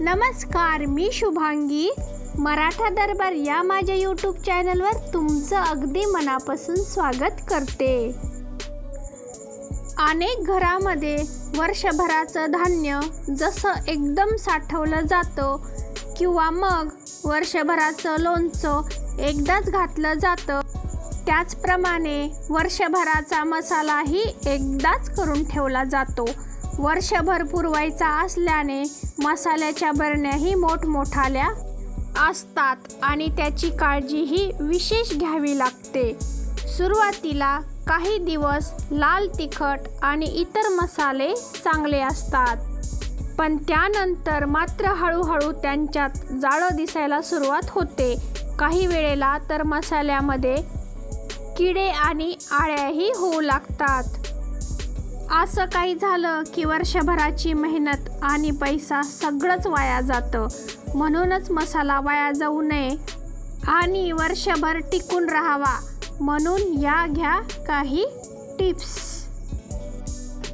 नमस्कार मी शुभांगी. मराठा दरबार या माझ्या यूट्यूब चॅनलवर तुमचं अगदी मनापासून स्वागत करते. अनेक घरामध्ये वर्षभराचं धान्य जसं एकदम साठवलं जातं किंवा मग वर्षभराचं लोणचं एकदाच घातलं जातं त्याचप्रमाणे वर्षभराचा मसालाही एकदाच करून ठेवला जातो. वर्षभर पुरवायचा असल्याने मसाल्याच्या बरण्याही मोठमोठाल्या असतात आणि त्याची काळजीही विशेष घ्यावी लागते. सुरुवातीला काही दिवस लाल तिखट आणि इतर मसाले चांगले असतात. पण त्यानंतर मात्र हळूहळू त्यांच्यात जाळं दिसायला सुरुवात होते. काही वेळेला तर मसाल्यामध्ये किडे आणि आळ्याही होऊ लागतात. असं काही झालं की वर्षभराची मेहनत आणि पैसा सगळंच वाया जातं. म्हणूनच मसाला वाया जाऊ नये आणि वर्षभर टिकून राहावा. म्हणून या घ्या काही टिप्स.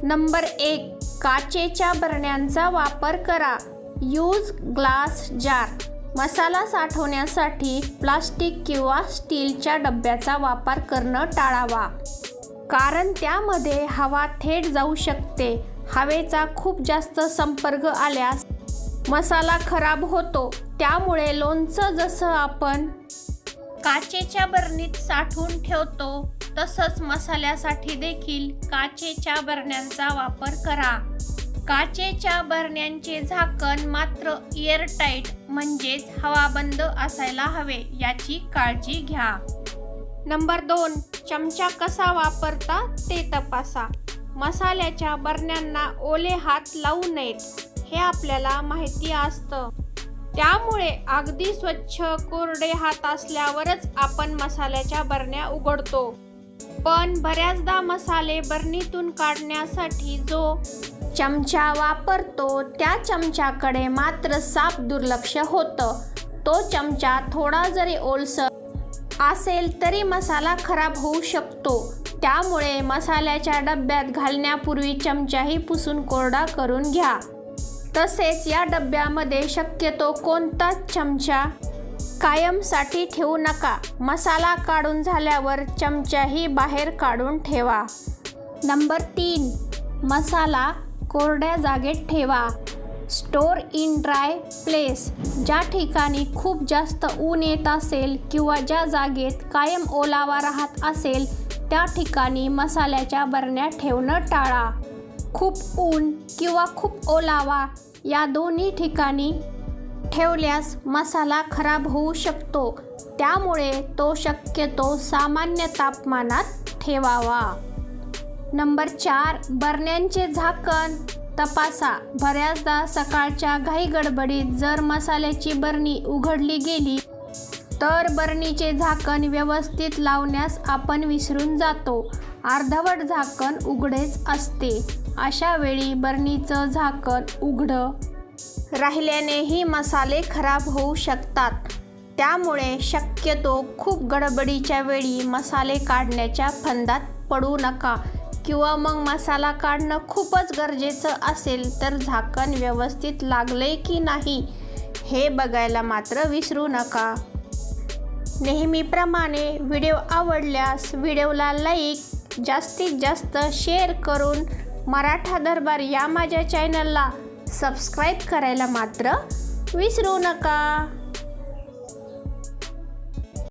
नंबर एक काचेच्या बरण्यांचा वापर करा. यूज ग्लास जार मसाला साठवण्यासाठी प्लास्टिक किंवा स्टीलच्या डब्याचा वापर करणं टाळावा. कारण त्यामध्ये हवा थेट जाऊ शकते. हवेचा खूप जास्त संपर्क आल्यास मसाला खराब होतो. त्यामुळे लोणचं जसं आपण काचेच्या बरणीत साठवून ठेवतो तसंच मसाल्यासाठी देखील काचेच्या बरण्यांचा वापर करा. काचेच्या बरण्यांचे झाकण मात्र एअरटाईट म्हणजेच हवाबंद असायला हवे याची काळजी घ्या. नंबर दोन चमचा कसा वापरता ते तपासा. मसाल्याच्या बरण्यांना ओले हात लावू नयेत हे आपल्याला माहिती असतं. त्यामुळे अगदी स्वच्छ कोरडे हात असल्यावरच आपण मसाल्याच्या बरण्या उघडतो. पण बऱ्याचदा मसाले बरणीतून काढण्यासाठी जो चमचा वापरतो त्या चमच्याकडे मात्र साफ दुर्लक्ष होतं. तो चमचा थोडा जरी ओलसर असेल तरी मसाला खराब होऊ शकतो. त्यामुळे मसाल्याच्या डब्यात घालण्यापूर्वी चमचाही पुसून कोरडा करून घ्या. तसेच या डब्यामध्ये शक्यतो कोणताच चमचा कायमसाठी ठेवू नका. मसाला काढून झाल्यावर चमचाही बाहेर काढून ठेवा. नंबर तीन. मसाला कोरड्या जागेत ठेवा. स्टोर इन ड्राय प्लेस ज्या ठिकाणी खूप जास्त ऊन येत असेल किंवा ज्या जागेत कायम ओलावा राहत असेल त्या ठिकाणी मसाल्याच्या बरण्या ठेवणं टाळा. खूप ऊन किंवा खूप ओलावा या दोन्ही ठिकाणी ठेवल्यास मसाला खराब होऊ शकतो. त्यामुळे तो शक्यतो सामान्य तापमानात ठेवावा. नंबर चार बरण्यांचे झाकण. तपासा. बऱ्याचदा सकाळच्या घाई गडबडीत जर मसाल्याची बरणी उघडली गेली तर बरणीचे झाकण व्यवस्थित लावण्यास आपण विसरून जातो. अर्धवट झाकण उघडेच असते. अशा वेळी बरणीचं झाकण उघडं राहिल्यानेही मसाले खराब होऊ शकतात. त्यामुळे शक्यतो खूप गडबडीच्या वेळी मसाले काढण्याच्या फंदात पडू नका. किंवा मग मसाला काढणं खूपच गरजेचं असेल तर झाकण व्यवस्थित लागले की नाही हे बघायला मात्र विसरू नका. नेहमीप्रमाणे व्हिडिओ आवडल्यास व्हिडिओला लाईक जास्तीत जास्त शेअर करून मराठा दरबार या माझ्या चॅनलला सबस्क्राईब करायला मात्र विसरू नका.